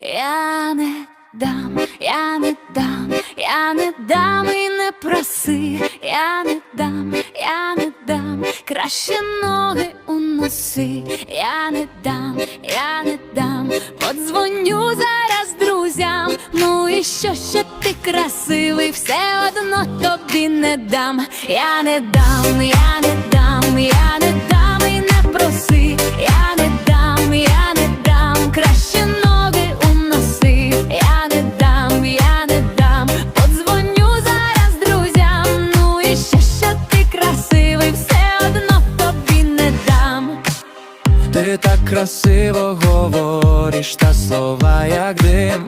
Я не дам, я не дам, я не дам і не проси, я не дам, я не дам, краще ноги уноси, я не дам, я не дам, подзвоню зараз друзям. Ну і що, що ти красивий, все одно тобі не дам, я не дам, я не дам, я не дам Так красиво говориш, та слова як дим.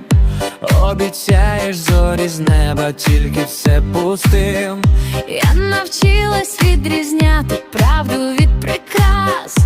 Обіцяєш зорі з неба, тільки все пустим. Я навчилась відрізняти правду від прикрас.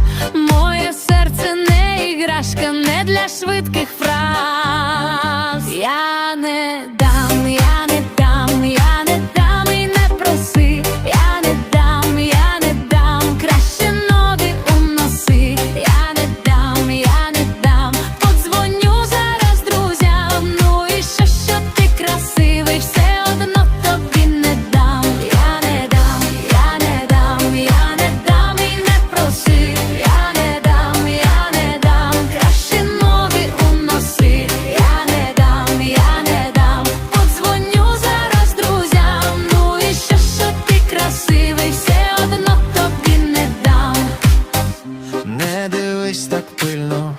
Дивись так пильно,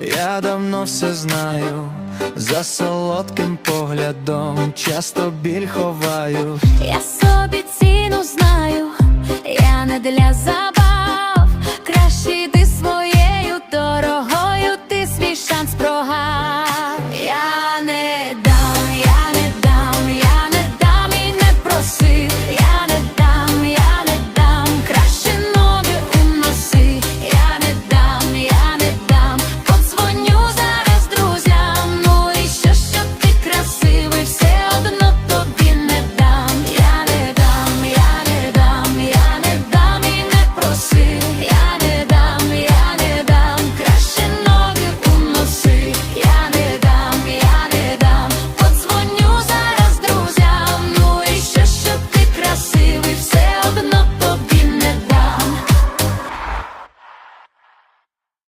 я давно все знаю. За солодким поглядом часто біль ховаю. Я собі ціну знаю, я не для йди